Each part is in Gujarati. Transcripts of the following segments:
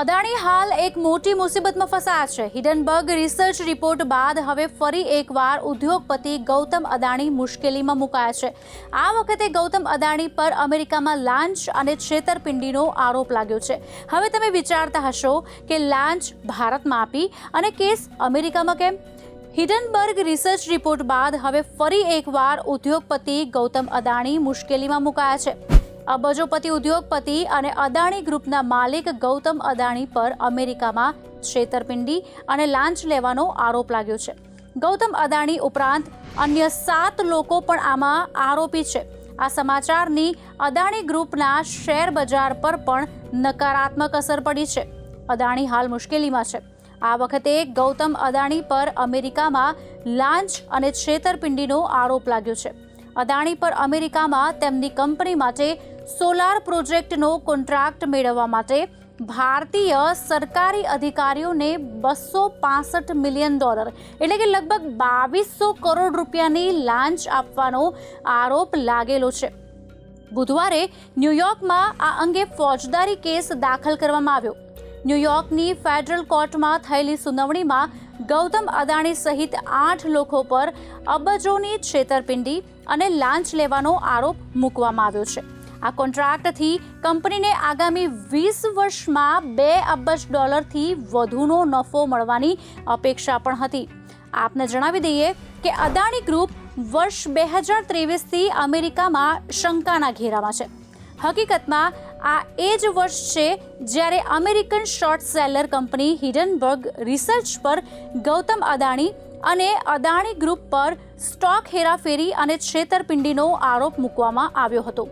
અદાણી હાલ એક મોટી મુસીબતમાં ફસાયા છે. હિડનબર્ગ રિસર્ચ રિપોર્ટ બાદ હવે ફરી એકવાર ઉદ્યોગપતિ ગૌતમ અદાણી મુશ્કેલીમાં મુકાયા છે. આ વખતે ગૌતમ અદાણી પર અમેરિકામાં લાંચ અને છેતરપિંડીનો આરોપ લાગ્યો છે. હવે તમે વિચારતા હશો કે લાંચ ભારતમાં આપી અને કેસ અમેરિકામાં કેમ? હિડનબર્ગ રિસર્ચ રિપોર્ટ બાદ હવે ફરી એકવાર ઉદ્યોગપતિ ગૌતમ અદાણી મુશ્કેલીમાં મુકાયા છે. અબજોપતિ ઉદ્યોગપતિ અને અદાણી ગ્રુપના માલિક ગૌતમ અદાણી પર અમેરિકામાં છેતરપિંડી અને લાંચ લેવાનો આરોપ લાગ્યો છે. ગૌતમ અદાણી ઉપરાંત અન્ય સાત લોકો પણ આમાં આરોપી છે. આ સમાચારની અદાણી ગ્રુપના શેર બજાર પર પણ નકારાત્મક અસર પડી છે. અદાણી હાલ મુશ્કેલીમાં છે. આ વખતે ગૌતમ અદાણી પર અમેરિકામાં લાંચ અને છેતરપિંડીનો આરોપ લાગ્યો છે. અદાણી પર અમેરિકામાં તેમની કંપની માટે સોલાર પ્રોજેક્ટનો કોન્ટ્રાક્ટ મેળવવા માટે ભારતીય સરકારી અધિકારીઓને બસો પાસઠ મિલિયન ડોલર, એટલે કે લગભગ બાવીસો કરોડ રૂપિયાની લાંચ આપવાનો આરોપ લાગેલો છે. બુધવારે ન્યૂયોર્કમાં આ અંગે ફોજદારી કેસ દાખલ કરવામાં આવ્યો. ન્યૂયોર્કની ફેડરલ કોર્ટમાં થયેલી સુનાવણીમાં ગૌતમ અદાણી સહિત આઠ લોકો પર અબજોની છેતરપિંડી અને લાંચ લેવાનો આરોપ મૂકવામાં આવ્યો છે. આ કોન્ટ્રાક્ટથી કંપનીને આગામી વીસ વર્ષમાં બે અબજ ડોલરથી વધુનો નફો મળવાની અપેક્ષા પણ હતી. આપને જણાવી દઈએ કે અદાણી ગ્રુપ વર્ષ બે હજાર ત્રેવીસથી અમેરિકામાં શંકાના ઘેરામાં છે. હકીકતમાં આ એ જ વર્ષ છે જ્યારે American short seller company Hindenburg research પર ગૌતમ અદાણી અને અદાણી ગ્રુપ પર સ્ટોક હેરાફેરી અને છેતરપિંડીનો આરોપ મૂકવામાં આવ્યો હતો.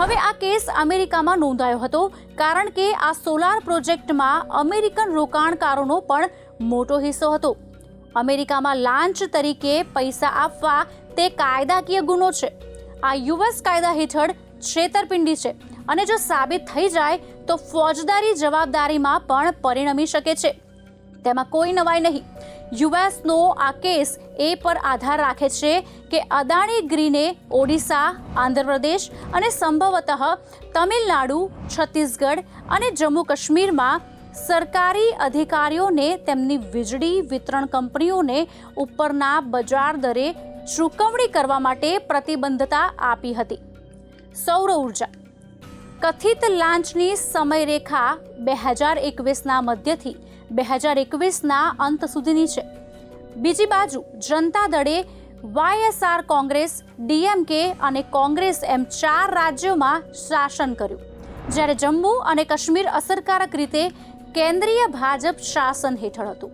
હવે આ કેસ અમેરિકામાં નોંધાયો હતો, કારણ કે આ સોલાર પ્રોજેક્ટમાં અમેરિકન રોકાણકારોનો પણ મોટો હિસ્સો હતો. અમેરિકામાં લાંચ તરીકે પૈસા આપવા તે કાયદાકીય ગુનો છે. આ યુએસ કાયદા હેઠળ છેતરપિંડી છે અને જો સાબિત થઈ જાય, તો ફોજદારી જવાબદારીમાં પણ પરિણમી શકે છે. તેમાં કોઈ નવાઈ નહીં. યુએસનો આ કેસ એ પર આધાર રાખે છે કે અદાણી ગ્રીને ઓડિશા, આંધ્રપ્રદેશ અને સંભવતઃ તમિલનાડુ, છત્તીસગઢ અને જમ્મુ કાશ્મીરમાં સરકારી અધિકારીઓને તેમની વીજળી વિતરણ કંપનીઓને ઉપરના બજાર દરે ચૂકવણી કરવા માટે પ્રતિબદ્ધતા આપી હતી. સૌર ઊર્જા કથિત લાંચની સમયરેખા બે હજાર એકવીસના મધ્યથી બે હજાર એકવીસના અંત સુધીની છે. બીજી બાજુ, જનતા દળે વાયએસઆર કોંગ્રેસ, ડીએમકે અને કોંગ્રેસ એમ ચાર રાજ્યોમાં શાસન કર્યું. જ્યારે જમ્મુ અને કાશ્મીર અસરકારક રીતે કેન્દ્રીય ભાજપ શાસન હેઠળ હતું.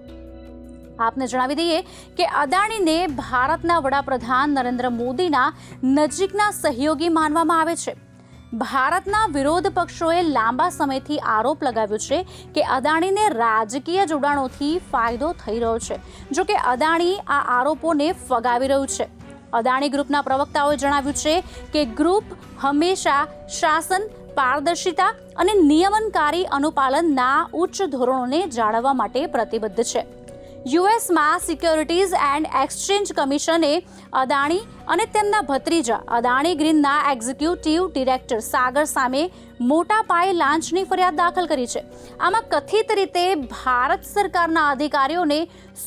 આપને જણાવી દઈએ કે અદાણીને ભારતના વડાપ્રધાન નરેન્દ્ર મોદીના નજીકના સહયોગી માનવામાં આવે છે. ભારતના વિરોધ પક્ષોએ લાંબા સમયથી આરોપ લગાવ્યો છે કે અદાણીને રાજકીય જોડાણોથી ફાયદો થઈ રહ્યો છે. જો કે અદાણી આ આરોપોને ફગાવી રહ્યું છે. અદાણી ગ્રુપના પ્રવક્તાઓએ જણાવ્યું છે કે ગ્રુપ હંમેશા શાસન, પારદર્શિતા અને નિયમનકારી અનુપાલનના ઉચ્ચ ધોરણોને જાળવવા માટે પ્રતિબદ્ધ છે. યુએસમાં સિક્યોરિટીઝ એન્ડ એક્સચેન્જ કમિશને અદાણી અને તેમના ભત્રીજા અદાણી ગ્રીનના એક્ઝિક્યુટિવ ડિરેક્ટર સાગર સામે મોટા પાયે લાંચની ફરિયાદ દાખલ કરી છે. આમાં કથિત રીતે ભારત સરકારના અધિકારીઓને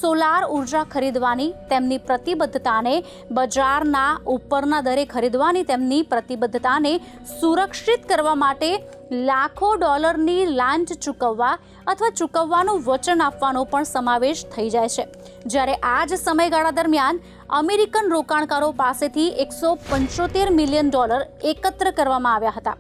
સોલાર ઊર્જા ખરીદવાની તેમની પ્રતિબદ્ધતાને બજારના ઉપરના દરે ખરીદવાની તેમની પ્રતિબદ્ધતાને સુરક્ષિત કરવા માટે લાખો ડોલરની લાંચ ચૂકવવા અથવા ચૂકવવાનું વચન આપવાનો પણ સમાવેશ થઈ જાય છે. જ્યારે આ જ સમયગાળા દરમિયાન અમેરિકન રોકાણકારો પાસેથી એકસો પંચોતેર મિલિયન ડોલર એકત્ર કરવામાં આવ્યા હતા.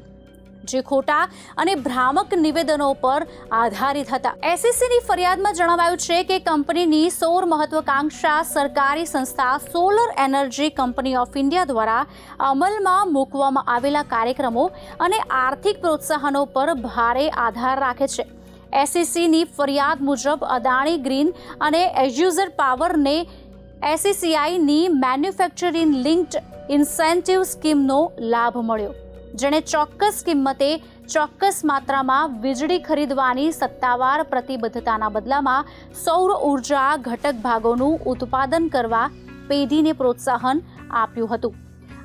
જે ખોટા અને ભ્રામક નિવેદનો પર આધારિત હતા. એસએસસીની ફરિયાદમાં જણાવાયું છે કે કંપનીની સૌર મહત્વાકાંક્ષા સરકારી સંસ્થા solar energy company of India દ્વારા અમલમાં મૂકવામાં આવેલા કાર્યક્રમો અને આર્થિક પ્રોત્સાહનો પર ભારે આધાર રાખે છે. એસસીસીની ફરિયાદ મુજબ અદાણી ગ્રીન અને એઝ્યુઝર પાવરને એસસીસીઆઈની મેન્યુફેક્ચરિંગ લિંક્ડ ઇન્સેન્ટિવ સ્કીમનો લાભ મળ્યો. જેણે ચોક્કસ કિંમતે ચોક્કસ માત્રામાં વીજળી ખરીદવાની સત્તાવાર પ્રતિબદ્ધતાના બદલામાં સૌર ઊર્જા ઘટક ભાગોનું ઉત્પાદન કરવા પેઢીને પ્રોત્સાહન આપ્યું હતું.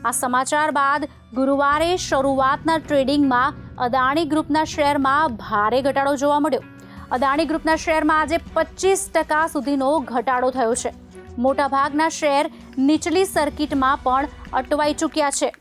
આ સમાચાર બાદ ગુરુવારે શરૂઆતના ટ્રેડિંગમાં અદાણી ગ્રુપના શેરમાં ભારે ઘટાડો જોવા મળ્યો. અદાણી ગ્રુપના શેરમાં આજે પચીસ ટકા સુધીનો ઘટાડો થયો છે. મોટાભાગના શેર નીચલી સર્કિટમાં પણ અટવાઈ ચૂક્યા છે.